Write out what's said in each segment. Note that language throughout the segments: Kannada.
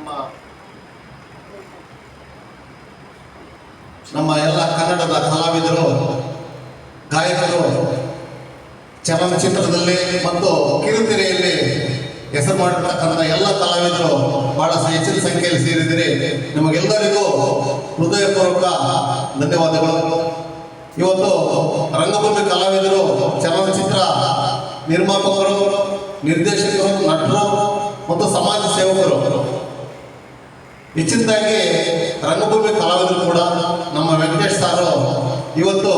ನಮ್ಮ ನಮ್ಮ ಎಲ್ಲ ಕನ್ನಡದ ಕಲಾವಿದರು, ಗಾಯಕರು, ಚಲನಚಿತ್ರದಲ್ಲಿ ಮತ್ತು ಕಿರುತೆರೆಯಲ್ಲಿ ಹೆಸರು ಮಾಡಿರ್ತಕ್ಕಂಥ ಎಲ್ಲ ಕಲಾವಿದರು ಬಹಳ ಹೆಚ್ಚಿನ ಸಂಖ್ಯೆಯಲ್ಲಿ ಸೇರಿದ್ದೀರಿ. ನಿಮಗೆಲ್ಲರಿಗೂ ಹೃದಯಪೂರ್ವಕ ಧನ್ಯವಾದಗಳು. ಇವತ್ತು ರಂಗಭೂಮಿ ಕಲಾವಿದರು, ಚಲನಚಿತ್ರ ನಿರ್ಮಾಪಕರು, ನಿರ್ದೇಶಕರು, ನಟರು ಮತ್ತು ಸಮಾಜ ಸೇವಕರು ಹೆಚ್ಚಿನದಾಗಿ ರಂಗಭೂಮಿ ಕಲಾವಿದರು ಕೂಡ ನಮ್ಮ ವೆಂಕಟೇಶ್ ಸಾರು ಇವತ್ತು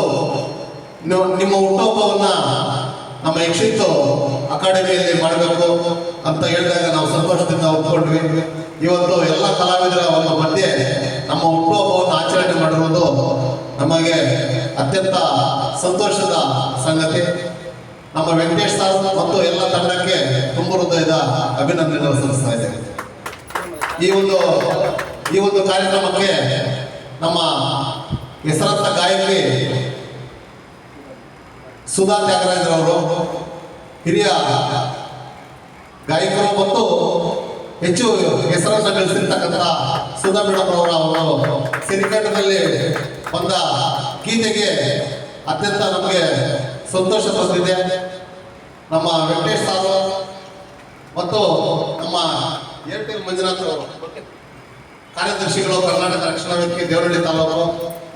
ನಿಮ್ಮ ಹುಟ್ಟುಹಬ್ಬವನ್ನ ನಮ್ಮ ಯಕ್ಷಿತ್ತು ಅಕಾಡೆಮಿಯಲ್ಲಿ ಮಾಡಬೇಕು ಅಂತ ಹೇಳಿದಾಗ ನಾವು ಸಂತೋಷದಿಂದ ಒಪ್ಪಿಕೊಂಡ್ವಿ ಇವತ್ತು ಎಲ್ಲ ಕಲಾವಿದರ ಒಂದು ಮಧ್ಯೆ ನಮ್ಮ ಹುಟ್ಟುಹಬ್ಬವನ್ನು ಆಚರಣೆ ಮಾಡಿರುವುದು ನಮಗೆ ಅತ್ಯಂತ ಸಂತೋಷದ ಸಂಗತಿ. ನಮ್ಮ ವೆಂಕಟೇಶ್ ಸರ್ ಮತ್ತು ಎಲ್ಲ ತಂಡಕ್ಕೆ ತುಂಬ ಹೃದಯದ ಅಭಿನಂದನೆಗಳು ಸಲ್ಲಿಸ್ತಾ ಇದ್ದೇವೆ ಈ ಒಂದು ಈ ಒಂದು ಕಾರ್ಯಕ್ರಮಕ್ಕೆ ನಮ್ಮ ಹೆಸರಂತ ಗಾಯಕಿ ಸುಧಾ ತ್ಯಾಗರಾಜರವರು ಹಿರಿಯ ಗಾಯಕರು ಮತ್ತು ಹೆಚ್ಚು ಹೆಸರನ್ನು ಗಳಿಸಿರ್ತಕ್ಕಂಥ ಸುಧಾ ಮೇಡಮ್ ಅವರ ಸಿರಿಕಂಡದಲ್ಲಿ ಬಂದ ಗೀತೆಗೆ ಅತ್ಯಂತ ನಮಗೆ ಸಂತೋಷ ತಂದಿದೆ ನಮ್ಮ ವೆಂಕಟೇಶ್ ಸಾರು ಮತ್ತು ನಮ್ಮ ಏರ್ಟೆಲ್ ಮಂಜುನಾಥ್ ಅವರು ಕಾರ್ಯದರ್ಶಿಗಳು ಕರ್ನಾಟಕ ರಕ್ಷಣಾ ವೇದಿಕೆ ದೇವರಳ್ಳಿ ತಾಲೂಕು.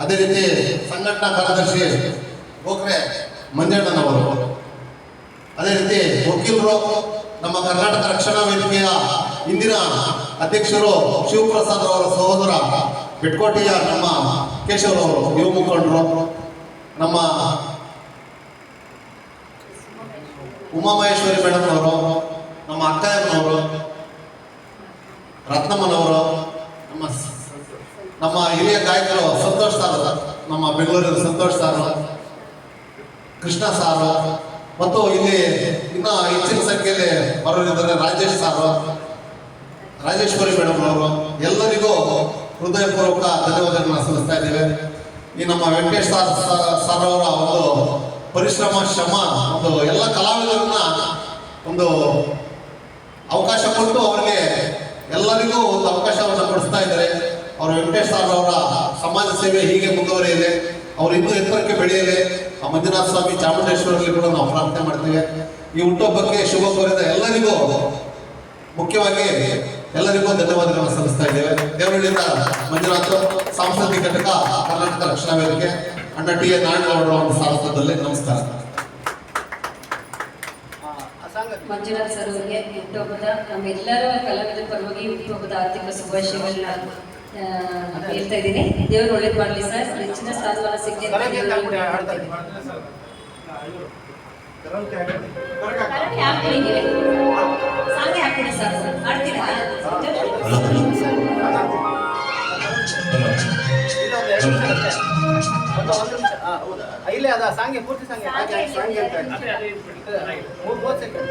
ಅದೇ ರೀತಿ ಸಂಘಟನಾ ಕಾರ್ಯದರ್ಶಿ ಗೋಖರೆ ಮಂಜಣ್ಣನವರು. ಅದೇ ರೀತಿ ವಕೀಲರು ನಮ್ಮ ಕರ್ನಾಟಕ ರಕ್ಷಣಾ ವೇದಿಕೆಯ ಇಂದಿನ ಅಧ್ಯಕ್ಷರು ಶಿವಪ್ರಸಾದ್ ಅವರ ಸಹೋದರ ಬಿಟ್ಕೋಟಿಯ ನಮ್ಮ ಕೇಶವರವರು ಯುವ ಮುಖಂಡರು. ನಮ್ಮ ಉಮಾಮಹೇಶ್ವರಿ ಮೇಡಮ್ ಅವರು, ನಮ್ಮ ಅಕ್ಕಯ್ಯನವರು. ರತ್ನಮ್ಮನವರು ನಮ್ಮ ನಮ್ಮ ಹಿರಿಯ ಗಾಯಕರು ಸಂತೋಷ್ ಸಾರ್ ನಮ್ಮ ಬೆಂಗಳೂರಿನ ಸಂತೋಷ್ ಸಾರ್ ಕೃಷ್ಣ ಸಾರು ಮತ್ತು ಇಲ್ಲಿ ಇನ್ನ ಹೆಚ್ಚಿನ ಸಂಖ್ಯೆಯಲ್ಲಿ ಬರೋರಿದ್ದಾರೆ ರಾಜೇಶ್ ಸಾರು ರಾಜೇಶ್ವರಿ ಮೇಡಮ್ ಅವರು. ಎಲ್ಲರಿಗೂ ಹೃದಯಪೂರ್ವಕ ಧನ್ಯವಾದಗಳನ್ನ ಸಲ್ಲಿಸ್ತಾ ಇದ್ದೇವೆ. ಈ ನಮ್ಮ ವೆಂಕಟೇಶ್ ಸಾರ್ ಸಾರ್- ಅವರ ಒಂದು ಪರಿಶ್ರಮ, ಶ್ರಮ, ಒಂದು ಎಲ್ಲ ಕಲಾವಿದರನ್ನ ಒಂದು ಅವಕಾಶ ಕೊಟ್ಟು ಅವರಿಗೆ ಎಲ್ಲರಿಗೂ ಒಂದು ಅವಕಾಶವನ್ನು ಕೊಡಿಸ್ತಾ ಇದ್ದಾರೆ. ಅವರು ವೆಂಕಟೇಶ್ ಸಾರ್ ಅವರ ಸಮಾಜ ಸೇವೆ ಹೀಗೆ ಮುಂದುವರಿಯಲಿ ಅವರು ಇನ್ನೂ ಎತ್ತರಕ್ಕೆ ಬೆಳೆಯಲಿ. ಆ ಮಂಜುನಾಥ ಸ್ವಾಮಿ ಚಾಮುಂಡೇಶ್ವರಲ್ಲಿ ಕೂಡ ನಾವು ಪ್ರಾರ್ಥನೆ ಮಾಡ್ತೀವಿ. ಈ ಹುಟ್ಟುಹಬ್ಬಕ್ಕೆ ಶುಭ ಕೋರಿದ ಎಲ್ಲರಿಗೂ ಮುಖ್ಯವಾಗಿ ಎಲ್ಲರಿಗೂ ಧನ್ಯವಾದಗಳನ್ನು ಸಲ್ಲಿಸ್ತಾ ಇದ್ದೇವೆ. ದೇವರಳ್ಳಿಯಿಂದ ಮಂಜುನಾಥ ಸಾಂಸ್ಕೃತಿಕ ಘಟಕ ಕರ್ನಾಟಕ ರಕ್ಷಣಾ ವೇದಿಕೆ, ಅಣ್ಣ ಟಿ ಎ ನಾರಾಯಣಗೌಡರ ಒಂದು ನಮಸ್ಕಾರ. ಮಂಜುನಾಥ್ ಸರ್ ಅವರಿಗೆ ಹುಟ್ಟುಹಬ್ಬದ ನಮ್ಮೆಲ್ಲರ ಕಲಾವಿದ ಪರವಾಗಿ ಹುಟ್ಟುಹಬ್ಬದ ಆರ್ಥಿಕ ಶುಭಾಶಯಗಳನ್ನ ಹೇಳ್ತಾ ಇದ್ದೀನಿ. ದೇವರು ಒಳ್ಳೇದು ಮಾಡಲಿ ಸರ್ ಹೆಚ್ಚಿನ ಸ್ಥಾನಮಾನ ಸಿಗಲಿ ಹೌದಾ. ಇಲ್ಲೇ ಅದ ಸಾಂಗೆ ಪೂರ್ತಿ ಸಾಂಗೆ ಸಾಂಗೆ ಅಂತ. ಮೂವತ್ತು ಸೆಕೆಂಡ್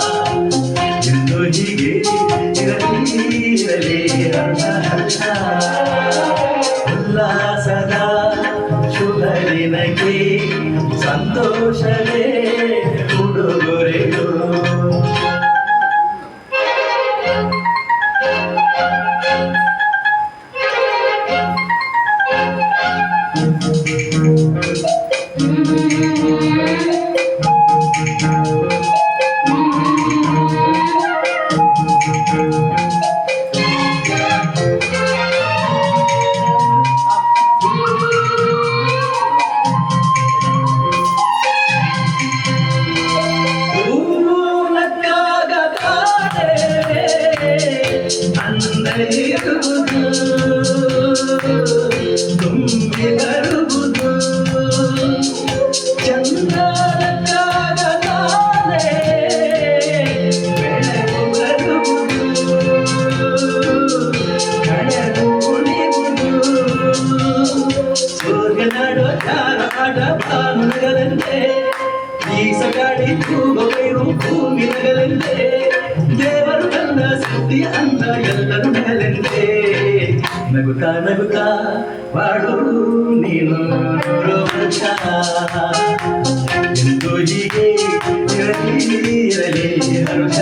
ಶುಭ ದಿನಕ್ಕೆ ಸಂತೋಷವೇ ಉಡುಗೊರೆಗಳು ഈ സകാടി ഭൂമ വൈറും ഭൂമി നഗലല്ലേ ಸುದ್ದಿ ಅಂದ ಎಲ್ಲರೂ ನಗಲೆಂದೆ ನಗುತ್ತಾ ನಗುತ್ತಾ ಬಾಳು ನೀನು ರೋಚ ಎಂದು ಹೀಗೆ ಇರಲಿ ಇರಲಿ ಹರುಷ